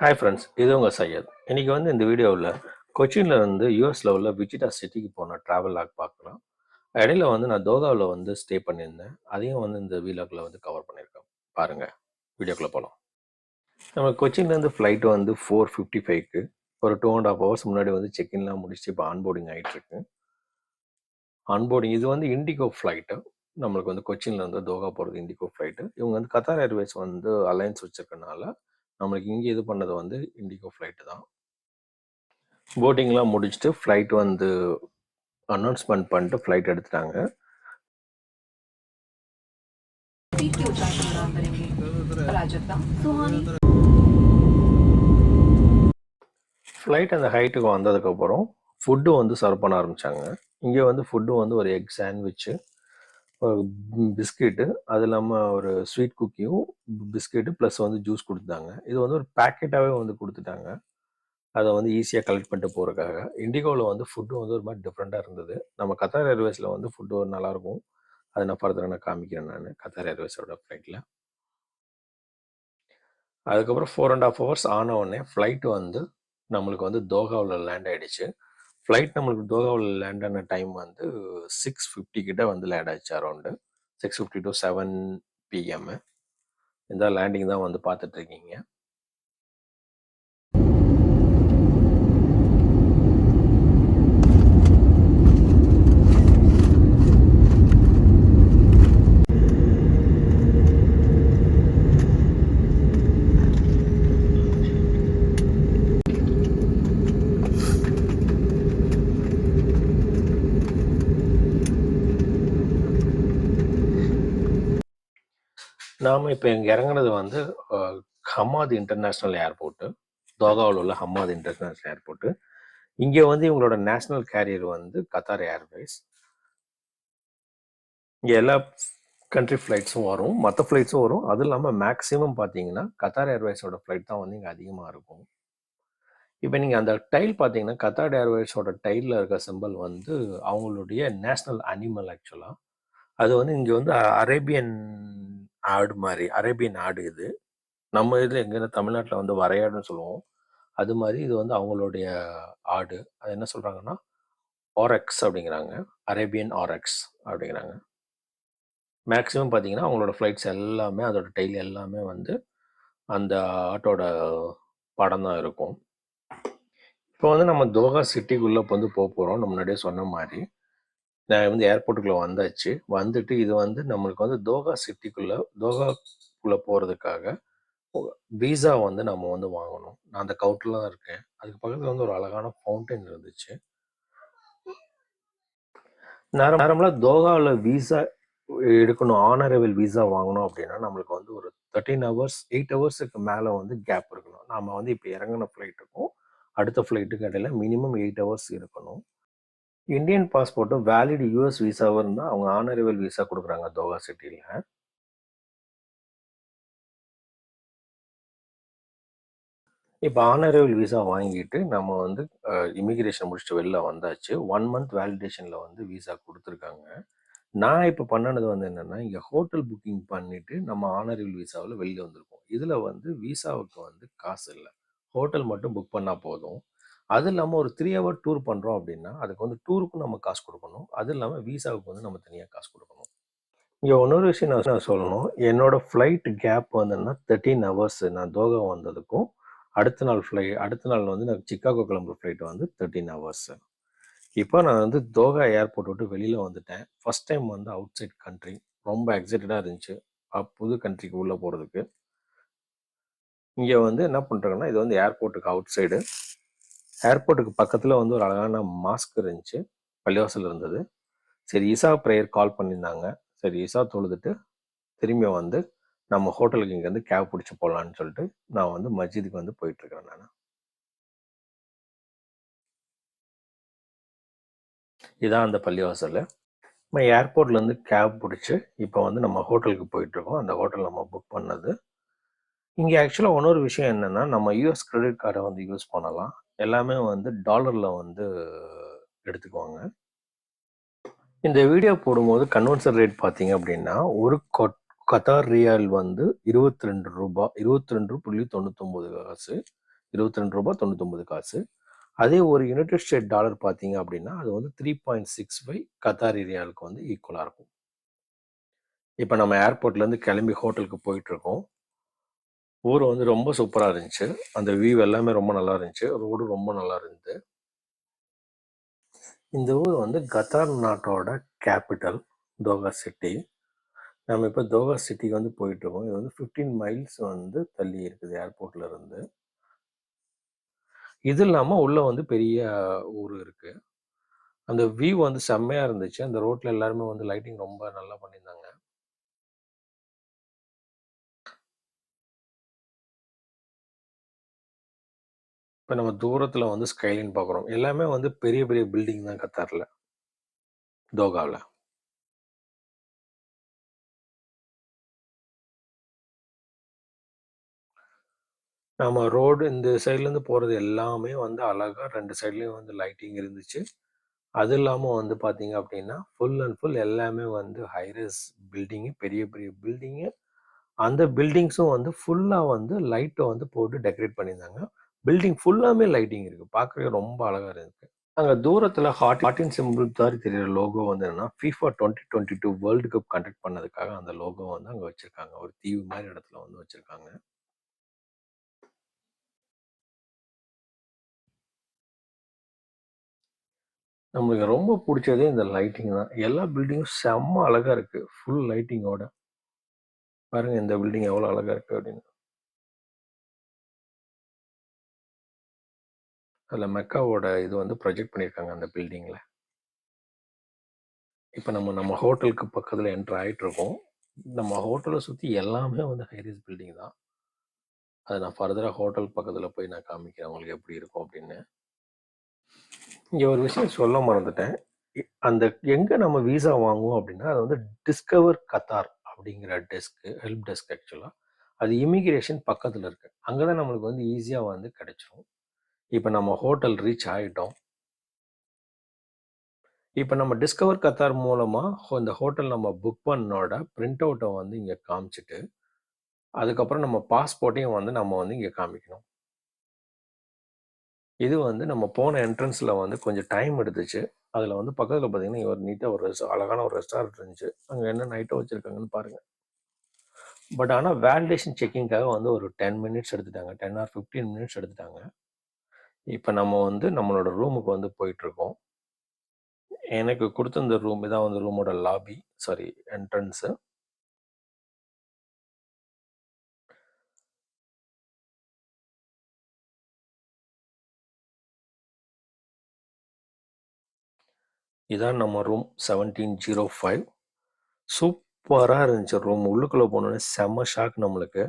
Hi friends இது உங்கள் சையத். இன்றைக்கி வந்து இந்த வீடியோவில் கொச்சினில் இருந்து யூஎஸில் உள்ள விஜிடா சிட்டிக்கு போன ட்ராவல் லாக் பார்க்கலாம் இடையில வந்து நான் தோகாவில் வந்து ஸ்டே பண்ணியிருந்தேன். அதையும் வந்து இந்த வீலாக்ல வந்து கவர் பண்ணியிருக்கேன். பாருங்கள் வீடியோக்குள்ளே போகலாம் நம்ம கொச்சின்லேருந்து ஃப்ளைட் வந்து ஃபோர் ஃபிஃப்டி ஃபைவ்க்கு ஒரு டூ அண்ட் ஹாஃப் ஹவர்ஸ் முன்னாடி வந்து செக்இன்லாம் முடிச்சு இப்போ ஆன்போர்டிங் ஆகிட்டுருக்கு ஆன்போர்டிங் இது வந்து இண்டிகோ ஃப்ளைட்டு நம்மளுக்கு வந்து கொச்சின்லேருந்து தோகா போகிறது இண்டிகோ ஃப்ளைட்டு இவங்க வந்து கத்தார் ஏர்வேஸ் வந்து அலையன்ஸ் வச்சிருக்கனால நம்மளுக்கு இங்கே இது பண்ணது வந்து இண்டிகோ ஃப்ளைட்டு தான். போட்டிங்லாம் முடிச்சுட்டு ஃப்ளைட் வந்து அனௌன்ஸ்மெண்ட் பண்ணிட்டு ஃப்ளைட் எடுத்துட்டாங்க. ஃப்ளைட் அந்த ஹைட்டுக்கு வந்ததுக்கப்புறம் ஃபுட்டு வந்து சர்வ் பண்ண ஆரம்பித்தாங்க இங்கே வந்து ஃபுட்டு வந்து ஒரு எக் சாண்ட்விச்சு பிஸ்கெட்டு அது இல்லாமல் ஒரு ஸ்வீட் குக்கியும் பிஸ்கெட்டு ப்ளஸ் வந்து ஜூஸ் கொடுத்தாங்க. இது வந்து ஒரு பேக்கெட்டாகவே வந்து கொடுத்துட்டாங்க. அதை வந்து ஈஸியாக கலெக்ட் பண்ணிட்டு போகிறதுக்காக இண்டிகோவில் வந்து ஃபுட்டு வந்து ஒரு மாதிரி டிஃப்ரெண்ட்டாக இருந்தது. நம்ம கத்தார் ஏர்வேஸில் வந்து ஃபுட்டு ஒரு நல்லாயிருக்கும் அதை நான் ஃபர்தராக நான் காமிக்கிறேன் நான் கத்தார் ஏர்வேஸோட ஃப்ளைட்டில் அதுக்கப்புறம் ஃபோர் அண்ட் ஹாஃப் ஹவர்ஸ் ஆன உடனே ஃப்ளைட் வந்து நம்மளுக்கு வந்து தோகாவில் லேண்ட் ஆகிடுச்சு ஃப்ளைட் நம்மளுக்கு தோகாவில் லேண்ட் ஆன டைம் வந்து சிக்ஸ் ஃபிஃப்டி கிட்ட வந்து லேண்ட் ஆச்சு around six fifty to seven PM இந்த லேண்டிங் தான் வந்து பார்த்துட்ருக்கீங்க நாம் இப்போ இங்கே இறங்குனது வந்து அஹ், ஹமாத் இன்டர்நேஷ்னல் ஏர்போர்ட்டு. தோகாவில் உள்ள ஹமாத் இன்டர்நேஷ்னல் ஏர்போர்ட்டு. இங்கே வந்து இவங்களோட நேஷ்னல் கேரியர் வந்து கத்தார் ஏர்வேஸ். இங்கே எல்லா கண்ட்ரி ஃப்ளைட்ஸும் வரும். மற்ற ஃப்ளைட்ஸும் வரும். அது இல்லாமல் மேக்ஸிமம் பார்த்தீங்கன்னா கத்தார் ஏர்வேஸோட ஃப்ளைட் தான் வந்து இங்கே அதிகமாக இருக்கும். இப்போ நீங்கள் அந்த டைல் பார்த்தீங்கன்னா கத்தார் ஏர்வேஸோட டைலில் இருக்க சிம்பல் வந்து அவங்களுடைய நேஷ்னல் அனிமல் ஆக்சுவலாக அது வந்து இங்கே வந்து அரேபியன் ஆடு மாதிரி அரேபியன் ஆடு இது. நம்ம இதில் எங்கன்னா தமிழ்நாட்டில் வந்து வரையாடுன்னு சொல்லுவோம். அது மாதிரி இது வந்து அவங்களுடைய ஆடு. அது என்ன சொல்கிறாங்கன்னா ஆரெக்ஸ் அப்படிங்கிறாங்க. அரேபியன் ஆரெக்ஸ் அப்படிங்கிறாங்க. மேக்ஸிமம் பார்த்தீங்கன்னா அவங்களோட ஃப்ளைட்ஸ் எல்லாமே அதோட டெய்லி எல்லாமே வந்து அந்த ஆட்டோட படம் தான் இருக்கும். இப்போ வந்து நம்ம தோஹா சிட்டிக்குள்ளே வந்து போக போகிறோம் நம்ம முன்னாடியே சொன்ன மாதிரி நான் வந்து ஏர்போர்ட்டுக்குள்ளே வந்தாச்சு. வந்துட்டு இது வந்து நம்மளுக்கு வந்து தோகா சிட்டிக்குள்ளே தோகாக்குள்ளே போகிறதுக்காக விசா வந்து நம்ம வந்து வாங்கணும். நான் அந்த கவுண்டரில் தான் இருக்கேன். அதுக்கு பக்கத்தில் வந்து ஒரு அழகான ஃபவுண்டைன் இருந்துச்சு. நேரம் நார்மலாக தோகாவில் வீசா எடுக்கணும். ஆனரபிள் வீசா வாங்கணும் அப்படின்னா நம்மளுக்கு வந்து ஒரு தேர்ட்டீன் ஹவர்ஸ் எயிட் ஹவர்ஸுக்கு மேலே வந்து கேப் இருக்கணும். நாம் வந்து இப்போ இறங்கின ஃப்ளைட்டுக்கும் அடுத்த ஃப்ளைட்டுக்கு இடையில மினிமம் எயிட் ஹவர்ஸ் இருக்கணும். இந்தியன் பாஸ்போர்ட்டும் வேலிட் யூஎஸ் விசாவும் இருந்தால் அவங்க ஆனரபிள் விசா கொடுக்குறாங்க தோகா சிட்டியில் இப்போ ஆனரபிள் விசா வாங்கிட்டு நம்ம வந்து இமிகிரேஷன் முடிச்சுட்டு வெளில வந்தாச்சு. ஒன் மந்த் வேலிடேஷனில் வந்து விசா கொடுத்துருக்காங்க. நான் இப்போ பண்ணினது வந்து என்னென்னா இங்கே ஹோட்டல் புக்கிங் பண்ணிவிட்டு நம்ம ஆனரபிள் விசாவில் வெளியில் வந்திருக்கோம். இதில் வந்து விசாவுக்கு வந்து காசு இல்லை. ஹோட்டல் மட்டும் புக் பண்ணால் போதும். அது இல்லாமல் ஒரு த்ரீ ஹவர் டூர் பண்ணுறோம் அப்படின்னா அதுக்கு வந்து டூருக்கும் நம்ம காசு கொடுக்கணும். அது இல்லாமல் விசாவுக்கு வந்து நம்ம தனியாக காசு கொடுக்கணும். இங்கே இன்னொரு விஷயம் நான் நான் சொல்லணும். என்னோடய ஃப்ளைட் கேப் வந்துன்னா தேர்ட்டீன் ஹவர்ஸ் நான் தோகா வந்ததுக்கும் அடுத்த நாள் ஃப்ளை அடுத்த நாள் வந்து நான் சிக்காகோ கிளம்புற ஃப்ளைட் வந்து தேர்ட்டீன் ஹவர்ஸ் இப்போ நான் வந்து தோகா ஏர்போர்ட் விட்டு வெளியில் வந்துட்டேன். ஃபஸ்ட் டைம் வந்து அவுட் சைட் கண்ட்ரி ரொம்ப எக்ஸைட்டடாக இருந்துச்சு. புது கண்ட்ரிக்கு உள்ளே போகிறதுக்கு இங்கே வந்து என்ன பண்ணுறாங்கன்னா இது வந்து ஏர்போர்ட்டுக்கு அவுட் சைடு ஏர்போர்ட்டுக்கு பக்கத்தில் வந்து ஒரு அழகான மாஸ்க் இருந்துச்சு. பள்ளிவாசல் இருந்தது. சரி ஈசா ப்ரேயர் கால் பண்ணியிருந்தாங்க. சரி ஈசா தொழுதுட்டு திரும்பி வந்து நம்ம ஹோட்டலுக்கு இங்கேருந்து கேப் பிடிச்சி போகலான்னு சொல்லிட்டு நான் வந்து மஸ்ஜிதுக்கு வந்து போயிட்டுருக்கிறேன் நான். இதான் அந்த பள்ளிவாசல். நம்ம ஏர்போர்ட்லேருந்து கேப் பிடிச்சி இப்போ வந்து நம்ம ஹோட்டலுக்கு போயிட்டுருக்கோம். அந்த ஹோட்டல் நம்ம புக் பண்ணது. இங்கே ஆக்சுவலாக இன்னொரு விஷயம் என்னென்னா நம்ம யூஎஸ் கிரெடிட் கார்டை வந்து யூஸ் பண்ணலாம். எல்லாமே வந்து டாலரில் வந்து எடுத்துக்குவாங்க. இந்த வீடியோ போடும்போது கன்வென்சர் ரேட் பார்த்தீங்க அப்படின்னா ஒரு கத்தார் ரியால் வந்து இருபத்தி ரெண்டு ரூபாய் இருபத்தி ரெண்டு புள்ளி தொண்ணூத்தொம்பது காசு இருபத்தி ரெண்டு ரூபா தொண்ணூத்தொம்பது காசு. அதே ஒரு யுனைடெட் ஸ்டேட் டாலர் பார்த்தீங்க அப்படின்னா அது வந்து three point six five Qatari ரியாலுக்கு வந்து ஈக்குவலாக இருக்கும். இப்போ நம்ம ஏர்போர்ட்லேருந்து கிளம்பி ஹோட்டலுக்கு போயிட்டுருக்கோம் ஊர் வந்து ரொம்ப சூப்பராக இருந்துச்சு. அந்த வியூ எல்லாமே ரொம்ப நல்லா இருந்துச்சு. ரோடு ரொம்ப நல்லா இருந்தது. இந்த ஊர் வந்து கத்தார் நாட்டோட கேபிட்டல் தோகா சிட்டி நம்ம இப்போ தோகா சிட்டிக்கு வந்து போயிட்டுருக்கோம் இது வந்து ஃபிஃப்டீன் மைல்ஸ் வந்து தள்ளி இருக்குது ஏர்போர்ட்ல இருந்து. இது இல்லாமல் உள்ளே வந்து பெரிய ஊர் இருக்குது அந்த வியூ வந்து செம்மையாக இருந்துச்சு. அந்த ரோட்டில் எல்லாருமே வந்து லைட்டிங் ரொம்ப நல்லா பண்ணியிருந்தாங்க. இப்போ நம்ம தூரத்தில் வந்து ஸ்கைலைன் பார்க்குறோம் எல்லாமே வந்து பெரிய பெரிய பில்டிங் தான் கத்தாரில். தோகாவில். நம்ம ரோடு இந்த சைட்லேருந்து போகிறது எல்லாமே வந்து அழகாக ரெண்டு சைட்லேயும் வந்து லைட்டிங் இருந்துச்சு. அது இல்லாமல் வந்து பார்த்தீங்க அப்படின்னா ஃபுல் அண்ட் ஃபுல் எல்லாமே வந்து ஹைரஸ் பில்டிங்கு பெரிய பெரிய பில்டிங்கு அந்த பில்டிங்ஸும் வந்து ஃபுல்லாக வந்து லைட்டை வந்து போட்டு டெக்கரேட் பண்ணியிருந்தாங்க. பில்டிங் ஃபுல்லாமே லைட்டிங் இருக்குது பார்க்கறதுக்கு ரொம்ப அழகாக இருக்கு. அங்கே தூரத்தில் ஹாட் ஹாட்டின் சிம்பிள் தாரி தெரியுற லோகோ வந்து என்னன்னா FIFA twenty twenty two world cup conduct பண்ணதுக்காக அந்த லோகோ வந்து அங்கே வச்சிருக்காங்க. ஒரு தீவு மாதிரி இடத்துல வந்து வச்சிருக்காங்க. நம்மளுக்கு ரொம்ப பிடிச்சதே இந்த லைட்டிங் தான். எல்லா பில்டிங்கும் செம்ம அழகா இருக்கு. ஃபுல் லைட்டிங்கோட பாருங்க இந்த பில்டிங் எவ்வளோ அழகா இருக்கு அப்படின்னு. அதில் மெக்காவோட இது வந்து ப்ரொஜெக்ட் பண்ணியிருக்காங்க அந்த பில்டிங்கில் இப்போ நம்ம நம்ம ஹோட்டலுக்கு பக்கத்தில் என்ட்ரு ஆகிட்டுருக்கோம் நம்ம ஹோட்டலை சுற்றி எல்லாமே வந்து ஹைரேஸ் பில்டிங் தான். அதை நான் ஃபர்தராக ஹோட்டல் பக்கத்தில் போய் நான் காமிக்கிறேன். உங்களுக்கு எப்படி இருக்கும் அப்படின்னு. இங்கே ஒரு விஷயம் சொல்ல மறந்துட்டேன். அந்த எங்கே நம்ம விசா வாங்குவோம் அப்படின்னா அது வந்து டிஸ்கவர் கத்தார் அப்படிங்கிற டெஸ்க்கு ஹெல்ப் டெஸ்க் ஆக்சுவலாக அது இமிகிரேஷன் பக்கத்தில் இருக்குது அங்கே தான் நம்மளுக்கு வந்து ஈஸியாக வந்து கிடைச்சிரும். இப்போ நம்ம ஹோட்டல் ரீச் ஆகிட்டோம் இப்போ நம்ம டிஸ்கவர் கத்தார் மூலமாக இந்த ஹோட்டல் நம்ம புக் பண்ணோட பிரிண்ட் அவுட்டை வந்து இங்கே காமிச்சிட்டு அதுக்கப்புறம் நம்ம பாஸ்போர்ட்டையும் வந்து நம்ம வந்து இங்கே காமிக்கணும். இது வந்து நம்ம போன என்ட்ரன்ஸில் வந்து கொஞ்சம் டைம் எடுத்துச்சு. அதில் வந்து பக்கத்தில் பார்த்தீங்கன்னா ஒரு நீட்டாக ஒரு அழகான ஒரு ரெஸ்டாரண்ட் இருந்துச்சு. அங்கே என்ன நைட்டோ வச்சுருக்காங்கன்னு பாருங்கள் பட் ஆனால் வேலிடேஷன் செக்கிங்காக வந்து ஒரு டென் மினிட்ஸ் எடுத்துட்டாங்க. டென் ஆர் ஃபிஃப்டீன் மினிட்ஸ் எடுத்துட்டாங்க. இப்போ நம்ம வந்து நம்மளோட ரூமுக்கு வந்து போயிட்டுருக்கோம். எனக்கு கொடுத்த இந்த ரூம் இதான் வந்து ரூமோட லாபி. Sorry entrance. இதான் நம்ம ரூம் செவன்டீன் ஜீரோ ஃபைவ். சூப்பராக இருந்துச்சு ரூம். உள்ளுக்குள்ளே போனோடனே செம்ம ஷாக் நம்மளுக்கு.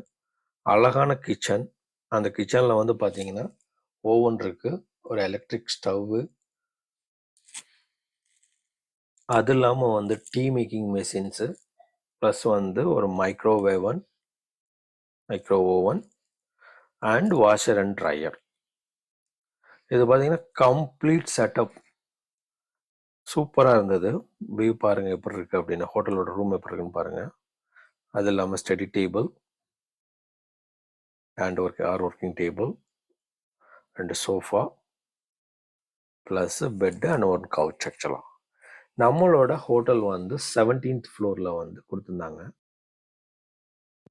அழகான கிச்சன். அந்த கிச்சனில் வந்து பார்த்தீங்கன்னா ஓவன் இருக்குது ஒரு எலக்ட்ரிக் ஸ்டவ்வு. அது இல்லாமல் வந்து டீ மேக்கிங் மிஷின்ஸு ப்ளஸ் வந்து ஒரு microwave micro oven and washer and dryer. இது பார்த்தீங்கன்னா கம்ப்ளீட் செட்டப். சூப்பராக இருந்தது. வியூ பாருங்கள் எப்படி இருக்குது அப்படின்னு. ஹோட்டலோட ரூம் எப்படி இருக்குன்னு பாருங்கள் அது இல்லாமல் study table. And work or working table. ரெண்டு sofa plus bed and one couch ஆக்சுவலாக நம்மளோட ஹோட்டல் வந்து செவன்டீன்த் ஃப்ளோரில் வந்து கொடுத்துருந்தாங்க.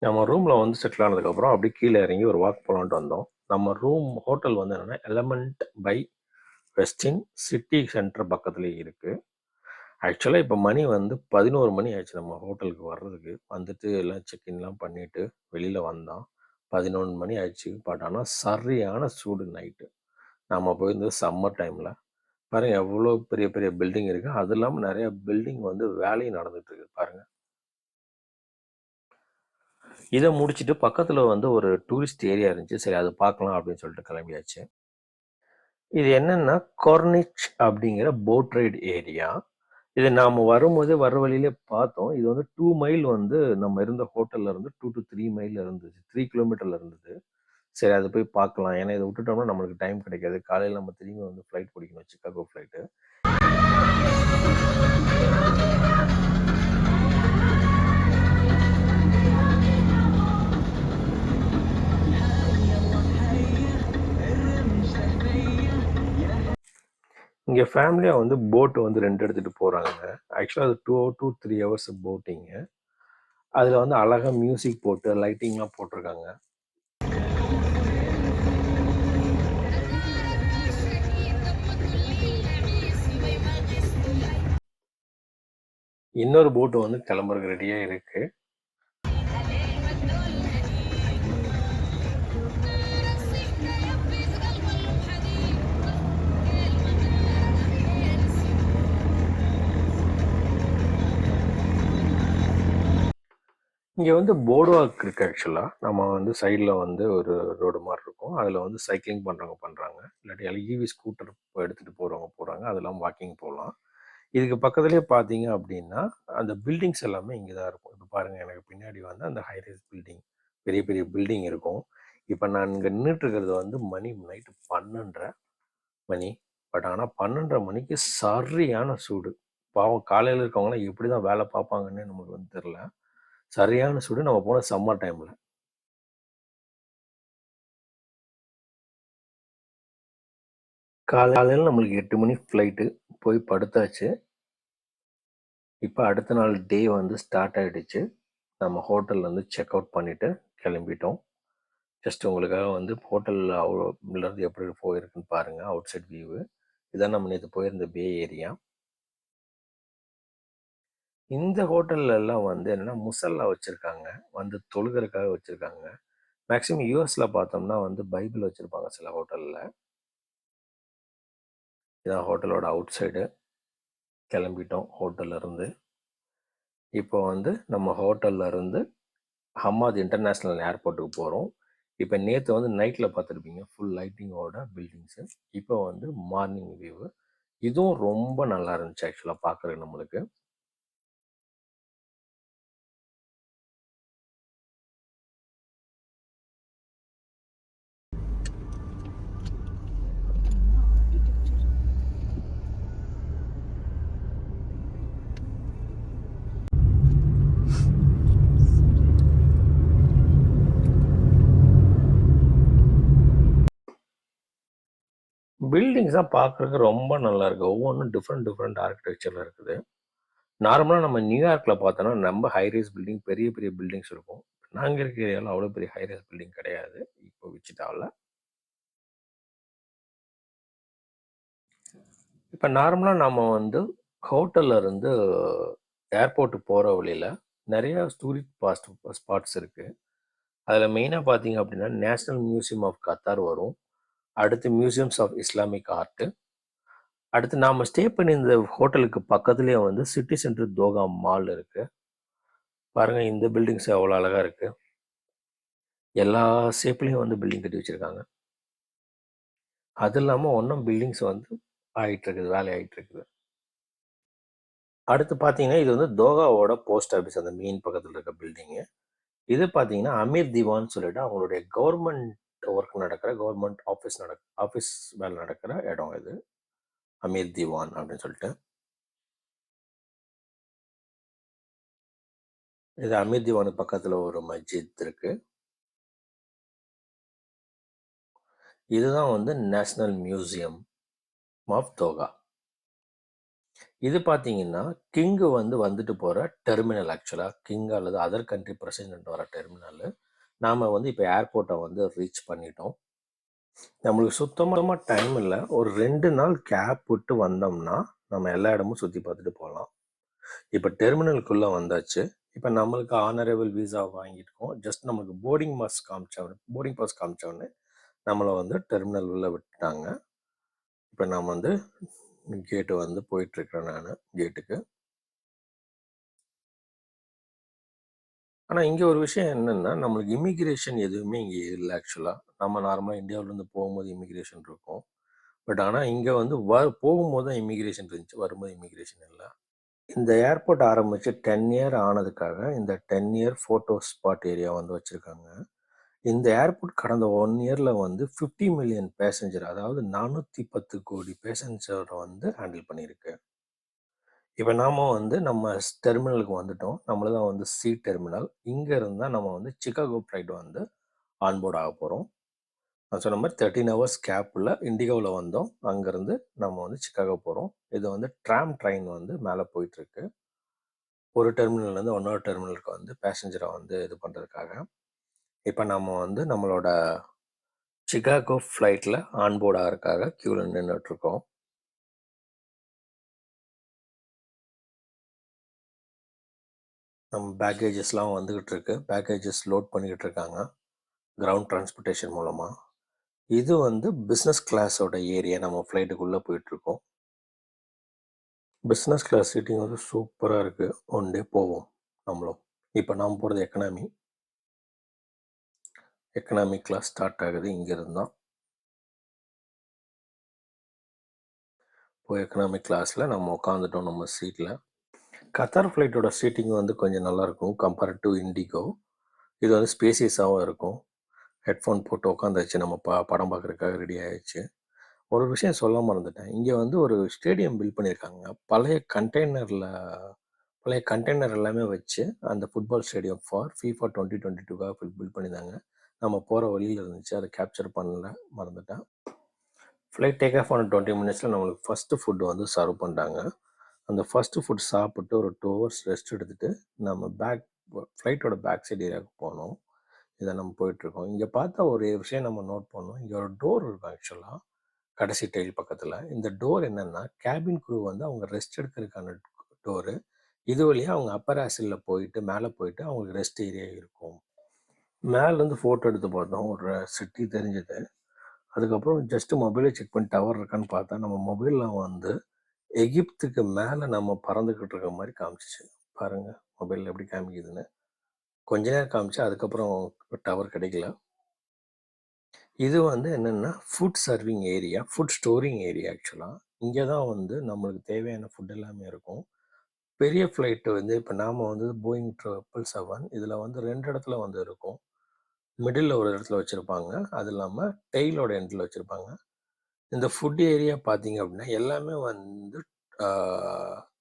நம்ம ரூமில் வந்து செட்டில் ஆனதுக்கப்புறம் அப்படியே கீழே இறங்கி ஒரு வாக் போகலான்ட்டு வந்தோம். நம்ம ரூம் ஹோட்டல் வந்து என்னென்னா element by Westin city centre பக்கத்துலேயே இருக்குது ஆக்சுவலாக இப்போ மணி வந்து பதினோரு மணி ஆயிடுச்சு நம்ம ஹோட்டலுக்கு வர்றதுக்கு. வந்துட்டு எல்லாம் செக்இன்லாம் பண்ணிவிட்டு வெளியில் வந்தோம். பதினொன்று மணி ஆயிடுச்சு பட் ஆனால் சரியான சூடு நைட்டு. நம்ம போயிருந்தது சம்மர் டைமில். பாருங்கள் எவ்வளோ பெரிய பெரிய பில்டிங் இருக்குது அது இல்லாமல் நிறைய பில்டிங் வந்து வேலையும் நடந்துகிட்டு இருக்குது பாருங்கள் இதை முடிச்சுட்டு பக்கத்தில் வந்து ஒரு டூரிஸ்ட் ஏரியா இருந்துச்சு. சரி அதை பார்க்கலாம் அப்படின்னு சொல்லிட்டு கிளம்பியாச்சு. இது என்னென்னா கொர்னிச் அப்படிங்கிற போட் ரைடு ஏரியா இது நாம் வரும்போதே வர வழியிலே பார்த்தோம். இது வந்து டூ மைல் வந்து நம்ம இருந்த ஹோட்டல்ல இருந்து டூ டு த்ரீ மைல் இருந்துச்சு. த்ரீ கிலோமீட்டர்ல இருந்தது. சரி அதை போய் பார்க்கலாம். ஏன்னா இதை விட்டுட்டோம்னா நம்மளுக்கு டைம் கிடைக்காது. காலையில் நம்ம திரும்பி வந்து ஃப்ளைட் பிடிக்கணும் சிக்காகோ ஃப்ளைட்டு இங்க ஃபேமிலியா வந்து போட் வந்து ரெண்டு எடுத்துட்டு போறாங்க. ஆக்சுவலா அது டூ டூ த்ரீ ஹவர்ஸ் போட்டிங்கு. அதுல வந்து அழகா மியூசிக் போட்டு, லைட்டிங்லாம் போட்டிருக்காங்க. இன்னொரு போட்டு வந்து கிளம்புறதுக்கு ரெடியாக இருக்கு. இங்கே வந்து போர்டுவாக் இருக்கு நம்ம வந்து சைடில் வந்து ஒரு ரோடு மாதிரி இருக்கும். அதில் வந்து சைக்கிளிங் பண்ணுறவங்க பண்ணுறாங்க இல்லாட்டி ஈவி ஸ்கூட்டர் எடுத்துகிட்டு போகிறவங்க போகிறாங்க அதெல்லாம் வாக்கிங் போகலாம் இதுக்கு பக்கத்துலேயே பார்த்தீங்க அப்படின்னா, அந்த பில்டிங்ஸ் எல்லாமே இங்கே தான் இருக்கும். இப்போ பாருங்கள் எனக்கு பின்னாடி வந்து அந்த ஹை ரைஸ் பில்டிங். பெரிய பெரிய பில்டிங் இருக்கும். இப்போ நான் இங்கே நின்றுட்டுருக்கிறது வந்து மணி நைட்டு பன்னெண்டரை மணி. பட் ஆனால் பன்னெண்டரை மணிக்கு சரியான சூடு. பாவம் காலையில் இருக்கவங்களாம் எப்படி தான் வேலை பார்ப்பாங்கன்னு நமக்கு வந்து தெரில சரியான சூடு. நம்ம போன சம்மர் டைம்ல. காலையில் நம்மளுக்கு எட்டு மணி ஃப்ளைட்டு. போய் படுத்தாச்சு. இப்போ அடுத்த நாள் டே வந்து ஸ்டார்ட் ஆகிடுச்சு நம்ம ஹோட்டலில் வந்து செக் அவுட் பண்ணிவிட்டு கிளம்பிட்டோம். ஜஸ்ட் உங்களுக்காக வந்து ஹோட்டல் அவ்வளோலேருந்து எப்படி போயிருக்குன்னு பாருங்கள் அவுட் சைட் வியூவு இதான் நம்ம நேற்று போயிருந்த பே ஏரியா. இந்த ஹோட்டல்ல எல்லாம் வந்து என்னன்னா, முசல்லா வச்சிருக்காங்க. வந்து தொழுகிறதுக்காக வச்சிருக்காங்க. மேக்சிமம் யுஎஸ்ல பார்த்தோம்னா வந்து பைபிள் வச்சிருப்பாங்க சில ஹோட்டல்ல. இதான் ஹோட்டலோட அவுட் சைடு. கிளம்பிட்டோம் ஹோட்டல்ல இருந்து. இப்போ வந்து நம்ம ஹோட்டல்ல இருந்து ஹம்மாத் இன்டர்நேஷ்னல் ஏர்போர்ட்டுக்கு போகிறோம் இப்போ நேற்று வந்து நைட்டில் பார்த்துருப்பீங்க. ஃபுல் லைட்டிங்கோட பில்டிங்ஸு. இப்போ வந்து மார்னிங் வியூவு இதுவும் ரொம்ப நல்லா இருந்துச்சு ஆக்சுவலாக பார்க்குறதுக்கு நம்மளுக்கு. பில்டிங்ஸ்லாம் பார்க்குறதுக்கு ரொம்ப நல்லா இருக்குது ஒவ்வொன்றும் டிஃப்ரெண்ட் டிஃப்ரெண்ட் ஆர்கிடெக்சரில் இருக்குது. நார்மலாக நம்ம நியூயார்க்கில் பார்த்தோன்னா நம்ம ஹைரேஸ் பில்டிங் பெரிய பெரிய பில்டிங்ஸ் இருக்கும். நாங்கள் இருக்கிற ஏரியாவில் அவ்வளோ பெரிய ஹைரேஸ் பில்டிங் கிடையாது. இப்போ விச்சிட்டாவில் இப்போ நார்மலாக நம்ம வந்து ஹோட்டல்ல இருந்து ஏர்போர்ட்டு போகிற வழியில் நிறையா டூரிஸ்ட் பாஸ்ட் ஸ்பாட்ஸ் இருக்குது அதில் மெயினாக பார்த்தீங்க அப்படின்னா, நேஷ்னல் மியூசியம் ஆஃப் கத்தார் வரும். அடுத்து மியூசியம்ஸ் ஆஃப் இஸ்லாமிக் ஆர்ட். அடுத்து நாம ஸ்டே பண்ணியிருந்த ஹோட்டலுக்கு பக்கத்துலேயே வந்து சிட்டி சென்டர் தோகா மால் இருக்குது பாருங்க இந்த பில்டிங்ஸ் அவ்வளோ அழகா இருக்கு. எல்லா ஷேப்லேயும் வந்து பில்டிங் கட்டி வச்சிருக்காங்க. அது இல்லாமல் ஒன்றும் பில்டிங்ஸ் வந்து ஆகிட்டுருக்குது வேலை அடுத்து பார்த்தீங்கன்னா, இது வந்து தோகாவோட போஸ்ட் ஆஃபீஸ் அந்த மெயின் பக்கத்தில் இருக்க பில்டிங்கு. இது பார்த்தீங்கன்னா, அமீர் திவான்னு சொல்லிட்டு அவங்களுடைய கவர்மெண்ட் ஒர்க் நடக்கிற கவர்மெண்ட் ஆஃபீஸ் நடக் ஆஃபீஸ் வேலை நடக்கிற இடம் இது. அமீர் திவான் அப்படின்னு சொல்லிட்டு. இது அமீர் திவானுக்கு பக்கத்தில் ஒரு மஸ்ஜித் இருக்கு. இதுதான் வந்து நேஷனல் மியூசியம் ஆஃப் தோகா. இது பார்த்தீங்கன்னா, கிங்கு வந்து வந்துட்டு போகிற டெர்மினல் ஆக்சுவலாக கிங் அல்லது அதர் கண்ட்ரி பிரசிடென்ட் வர டெர்மினலு. நாம் வந்து இப்போ ஏர்போர்ட்டை வந்து ரீச் பண்ணிட்டோம். நம்மளுக்கு சுத்தமாக டைம் இல்லை ஒரு ரெண்டு நாள் கேப் விட்டு வந்தோம்னா, நம்ம எல்லா இடமும் சுற்றி பார்த்துட்டு போகலாம் இப்போ டெர்மினலுக்குள்ளே வந்தாச்சு. இப்போ நம்மளுக்கு ஆனரபிள் விசா வாங்கியிருக்கோம். ஜஸ்ட் நமக்கு போர்டிங் பாஸ் காமிச்சோடனே போர்டிங் பாஸ் காமிச்சோடனே நம்மளை வந்து டெர்மினல் உள்ளே விட்டுட்டாங்க. இப்போ நான் வந்து கேட்டு வந்து போயிட்டுருக்குறேன் நான் கேட்டுக்கு. ஆனா இங்க ஒரு விஷயம் என்னன்னா, நம்மளுக்கு இமிகிரேஷன் எதுவுமே இங்க இல்ல ஆக்சுவலா. நம்ம நார்மலா இந்தியாவிலருந்து போகும்போது இமிகிரேஷன் இருக்கும். பட் ஆனா இங்க வந்து வ போகும்போது தான் இமிகிரேஷன் இருந்துச்சு. வரும்போது இமிகிரேஷன் இல்ல. இந்த ஏர்போர்ட் ஆரம்பிச்சு 10 இயர் ஆனதுக்காக இந்த 10 இயர் ஃபோட்டோ ஸ்பாட் ஏரியா வந்து வச்சிருக்காங்க. இந்த ஏர்போர்ட் கடந்த 1 இயர்ல வந்து 50 மில்லியன் பேசஞ்சர் அதாவது 410 கோடி பேசஞ்சரை வந்து ஹேண்டில் பண்ணியிருக்கு. இப்போ நாம வந்து நம்ம ஸ் டெர்மினலுக்கு வந்துட்டோம். நம்மளதான் வந்து சி டெர்மினல். இங்கே இருந்தால் நம்ம வந்து சிக்காகோ ஃப்ளைட் வந்து ஆன்போர்ட் ஆக போகிறோம் நான் சொன்ன மாதிரி தேர்ட்டின் ஹவர்ஸ் கேப்பில் இண்டிகோவில் வந்தோம். அங்கேருந்து நம்ம வந்து சிக்காகோ போகிறோம் இது வந்து ட்ராம் ட்ரெயின் வந்து மேலே போயிட்டுருக்கு. ஒரு டெர்மினல்லேருந்து இன்னொரு டெர்மினலுக்கு வந்து பேசஞ்சரை வந்து இது பண்ணுறதுக்காக இப்போ நம்ம வந்து நம்மளோட சிகாகோ ஃப்ளைட்டில் ஆன் க்யூவில் ஆகறதுக்காக கியூல நம்ம பேக்கேஜஸ்லாம் வந்துக்கிட்டு இருக்கு. பேக்கேஜஸ் லோட் பண்ணிக்கிட்டு இருக்காங்க. கிரவுண்ட் டிரான்ஸ்போர்ட்டேஷன் மூலமாக இது வந்து பிஸ்னஸ் கிளாஸோட ஏரியா. நம்ம ஃப்ளைட்டுக்குள்ளே போயிட்டுருக்கோம். பிஸ்னஸ் கிளாஸ் சீட்டிங் வந்து சூப்பராக இருக்குது ஒன் டே போவோம் நம்மளும். இப்போ நாம் போகிறது எக்கனாமி. எக்கனாமி கிளாஸ் ஸ்டார்ட் ஆகுது இங்கேருந்து தான். இப்போ எக்கனாமிக் கிளாஸில் நம்ம உட்காந்துட்டோம் நம்ம சீட்டில் கத்தார் ஃப்ளைட்டோட சீட்டிங் வந்து கொஞ்சம் நல்லாயிருக்கும் கம்பேர்ட் டு இண்டிகோ. இது வந்து ஸ்பேசியஸாகவும் இருக்கும். ஹெட்ஃபோன் போட்டு உட்காந்துச்சு நம்ம ப படம் பார்க்கறதுக்காக ரெடி ஆயாச்சு. ஒரு விஷயம் சொல்ல மறந்துட்டேன். இங்கே வந்து ஒரு ஸ்டேடியம் பில்ட் பண்ணியிருக்காங்க. பழைய கண்டெய்னரில் பழைய கண்டெய்னர் எல்லாமே வச்சு அந்த ஃபுட்பால் ஸ்டேடியம் ஃபார் FIFA 2022க்காக பில் பில்ட் பண்ணியிருந்தாங்க. நம்ம போகிற வழியில் இருந்துச்சு. அதை கேப்சர் பண்ணல. மறந்துட்டேன். ஃப்ளைட் டேக் ஆஃப் ஆன டுவெண்ட்டி மினிட்ஸில் நம்மளுக்கு ஃபஸ்ட்டு ஃபுட் வந்து சர்வ் பண்ணிட்டாங்க அந்த ஃபஸ்ட்டு ஃபுட் சாப்பிட்டு ஒரு டூ ஹவர்ஸ் ரெஸ்ட் எடுத்துட்டு, நம்ம பேக் ஃப்ளைட்டோட பேக் சைட் ஏரியாவுக்கு போனோம். இதை நம்ம போயிட்டுருக்கோம். இங்கே பார்த்தா ஒரு விஷயம் நம்ம நோட் பண்ணோம். இங்கே ஒரு டோர் இருக்கும் ஆக்சுவலாக கடைசி டெயில் பக்கத்தில் இந்த டோர் என்னென்னா கேபின் க்ரூ வந்து அவங்க ரெஸ்ட் எடுக்கிறதுக்கான டோரு. இது வழியாக அவங்க அப்பர் ஆசிலில் போயிட்டு, மேலே போயிட்டு அவங்களுக்கு ரெஸ்ட் ஏரியா இருக்கும். மேலேருந்து ஃபோட்டோ எடுத்து பார்த்தோம். ஒரு சிட்டி தெரிஞ்சது. அதுக்கப்புறம் ஜஸ்ட்டு மொபைலை செக் பண்ணி டவர் இருக்கான்னு பார்த்தா, நம்ம மொபைலில் வந்து எகிப்துக்கு மேலே நம்ம பறந்துக்கிட்டு இருக்க மாதிரி காமிச்சிச்சு பாருங்கள் மொபைலில் எப்படி காமிக்குதுன்னு. கொஞ்ச நேரம் காமிச்சு, அதுக்கப்புறம் டவர் கிடைக்கல. இது வந்து என்னென்னா food serving area, food storing area ஆக்சுவலாக இங்கே தான் வந்து நம்மளுக்கு தேவையான ஃபுட் எல்லாமே இருக்கும். பெரிய ஃப்ளைட்டு வந்து இப்போ நாம் வந்து போயிங் ட்ரபிள் செவன் இதில் வந்து ரெண்டு இடத்துல வந்து இருக்கும். மிடில் ஒரு இடத்துல வச்சுருப்பாங்க அது இல்லாமல் டெய்லோட எண்டில் வச்சுருப்பாங்க இந்த ஃபுட் ஏரியா பார்த்தீங்க அப்படின்னா, எல்லாமே வந்து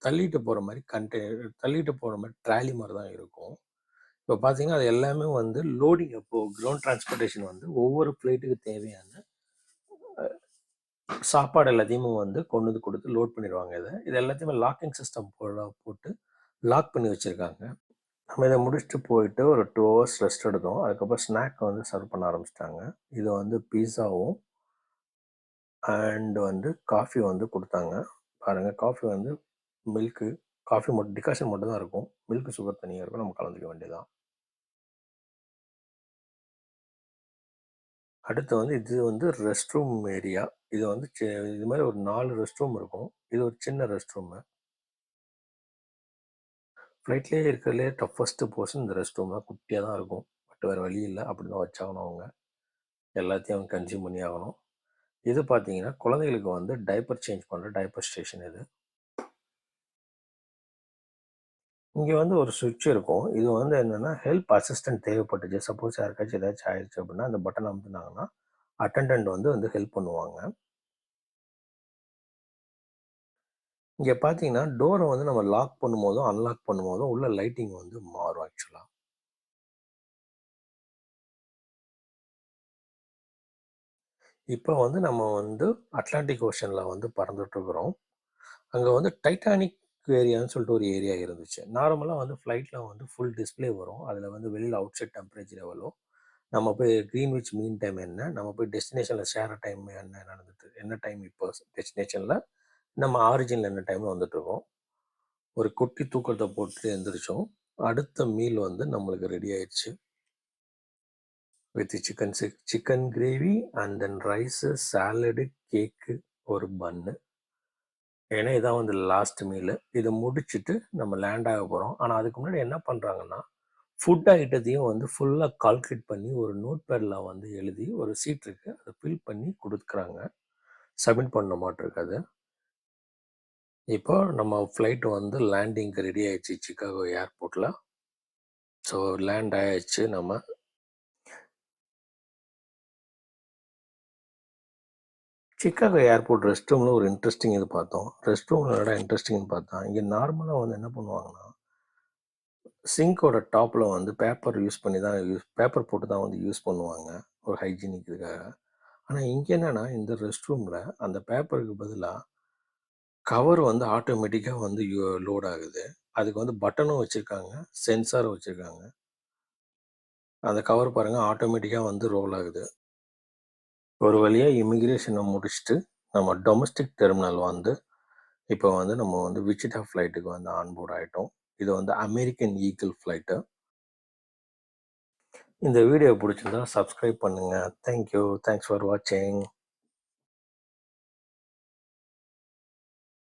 தள்ளிட்டு போகிற மாதிரி கண்டெ தள்ளிட்டு போகிற மாதிரி ட்ராலி மாதிரி தான் இருக்கும். இப்போ பார்த்தீங்கன்னா, அது எல்லாமே வந்து லோடிங் அப்போ கிரவுண்ட் டிரான்ஸ்போர்ட்டேஷன் வந்து ஒவ்வொரு ஃப்ளைட்டுக்கு தேவையான சாப்பாடு எல்லாத்தையுமே வந்து கொண்டு வந்து கொடுத்து லோட் பண்ணிடுவாங்க இதை இது எல்லாத்தையுமே லாக்கிங் சிஸ்டம் போல போட்டு லாக் பண்ணி வச்சிருக்காங்க. நம்ம இதை முடிச்சுட்டு போயிட்டு ஒரு டூ ஹவர்ஸ் ரெஸ்ட் எடுத்தோம். அதுக்கப்புறம் ஸ்நாக் வந்து சர்வ் பண்ண ஆரம்பிச்சிட்டாங்க இது வந்து பீஸாவும் அண்ட் வந்து காஃபி வந்து குடுத்தாங்க. பாருங்க காஃபி வந்து மில்க்கு, காஃபி மட்டும் டிகாஷன் மட்டும் தான் இருக்கும். மில்க், சுகர் தனியா இருக்கும். நம்ம கலந்துக்க வேண்டியது தான். அடுத்து வந்து இது வந்து ரெஸ்ட் ரூம் ஏரியா. இது வந்து சி இது மாரி ஒரு 4 ரெஸ்ட் ரூம் இருக்கும். இது ஒரு சின்ன ரெஸ்ட் ரூமு. ஃப்ளைட்லயே இருக்கிறதுலயே டஃபஸ்ட் போர்ஷன் இந்த ரெஸ்ட் ரூம் தான். குட்டியா தான் இருக்கும். பட் வேற வழி இல்ல. அப்படிதான் வச்சாகணும் அவங்க. எல்லாத்தையும் அவங்க கன்சியூம் பண்ணி ஆகணும். இது பார்த்தீங்கன்னா, குழந்தைகளுக்கு வந்து டைப்பர் சேஞ்ச் பண்ணுற டைப்பர் ஸ்டேஷன் இது. இங்கே வந்து ஒரு சுவிட்ச் இருக்கும். இது வந்து என்னென்னா ஹெல்ப் அசிஸ்டன்ட் தேவைப்பட்டுச்சு. சப்போஸ் யாருக்காச்சும் ஏதாச்சும் ஆயிடுச்சு அப்படின்னா, அந்த பட்டன் அமுத்துனாங்கன்னா, அட்டண்டன்ட் வந்து வந்து ஹெல்ப் பண்ணுவாங்க. இங்கே பார்த்தீங்கன்னா, டோரை வந்து நம்ம லாக் பண்ணும்போதும், அன்லாக் பண்ணும்போதும் உள்ள லைட்டிங் வந்து மாறும் ஆக்சுவலாக இப்போ வந்து நம்ம வந்து அட்லாண்டிக் ஓஷனில் வந்து பறந்துட்டுருக்குறோம் அங்கே வந்து டைட்டானிக் ஏரியான்னு சொல்லிட்டு ஒரு ஏரியா இருந்துச்சு. நார்மலாக வந்து ஃப்ளைட்டில் வந்து ஃபுல் டிஸ்ப்ளே வரும். அதில் வந்து வெளியில் அவுட் சைட் டெம்பரேச்சர் எவ்வளோ, நம்ம போய் க்ரீன்விச் மீன் டைம் என்ன, நம்ம போய் டெஸ்டினேஷனில் சேர டைம் என்ன நடந்துட்டு என்ன டைம் இப்போ டெஸ்டினேஷனில் நம்ம ஆரிஜினில் என்ன டைம்ல வந்துட்டுருக்கோம். ஒரு குட்டி தூக்கத்தை போட்டு எந்திரிச்சோம். அடுத்த மீல் வந்து நம்மளுக்கு ரெடி ஆயிடுச்சு with chicken chick chicken gravy and then rice, salad, cake, ஒரு பன்னு. ஏன்னா இதான் வந்து லாஸ்ட் மீலு. இதை முடிச்சுட்டு நம்ம லேண்ட் ஆக போகிறோம் ஆனால் அதுக்கு முன்னாடி என்ன பண்ணுறாங்கன்னா ஃபுட் ஐட்டத்தையும் வந்து ஃபுல்லாக கால்குலேட் பண்ணி ஒரு நோட் பேடில் வந்து எழுதி ஒரு சீட் இருக்குது அதை ஃபில் பண்ணி கொடுக்குறாங்க சப்மிட் பண்ண மாட்டிருக்காது இப்போ நம்ம ஃப்ளைட் வந்து லேண்டிங்க்கு ரெடி ஆயிடுச்சு சிக்காகோ ஏர்போர்ட்டில் ஸோ லேண்ட் ஆயிடுச்சு நம்ம. சிக்காகோ ஏர்போர்ட் ரெஸ்ட் ரூமில் ஒரு இன்ட்ரெஸ்டிங் இது பார்த்தோம். ரெஸ்ட் ரூமில் என்னடா இன்ட்ரெஸ்டிங்னு பார்த்தா, இங்கே நார்மலாக வந்து என்ன பண்ணுவாங்கன்னா, சிங்கோட டாப்பில் வந்து பேப்பர் யூஸ் பண்ணி தான் யூஸ் பேப்பர் போட்டு தான் வந்து யூஸ் பண்ணுவாங்க. ஒரு ஹைஜீனிக் இதுக்காக. ஆனால் இங்கே என்னென்னா இந்த ரெஸ்ட் ரூமில் அந்த பேப்பருக்கு பதிலாக கவர் வந்து ஆட்டோமேட்டிக்காக வந்து லோட் ஆகுது. அதுக்கு வந்து பட்டனும் வச்சிருக்காங்க, சென்சாரும் வச்சுருக்காங்க அந்த கவர் பாருங்கள் ஆட்டோமேட்டிக்காக வந்து ரோல் ஆகுது. ஒரு வழியாக இமிக்ரேஷனை முடிச்சுட்டு, நம்ம டொமஸ்டிக் டெர்மினல் வந்து, இப்போ வந்து நம்ம வந்து விச்சிட்டா ஃப்ளைட்டுக்கு வந்து ஆன் போர்ட் இது வந்து அமெரிக்கன் ஈகிள் ஃப்ளைட்டு. இந்த வீடியோ பிடிச்சிருந்தா சப்ஸ்கிரைப் பண்ணுங்கள் தேங்க் யூ. தேங்க்ஸ் ஃபார் வாட்சிங்.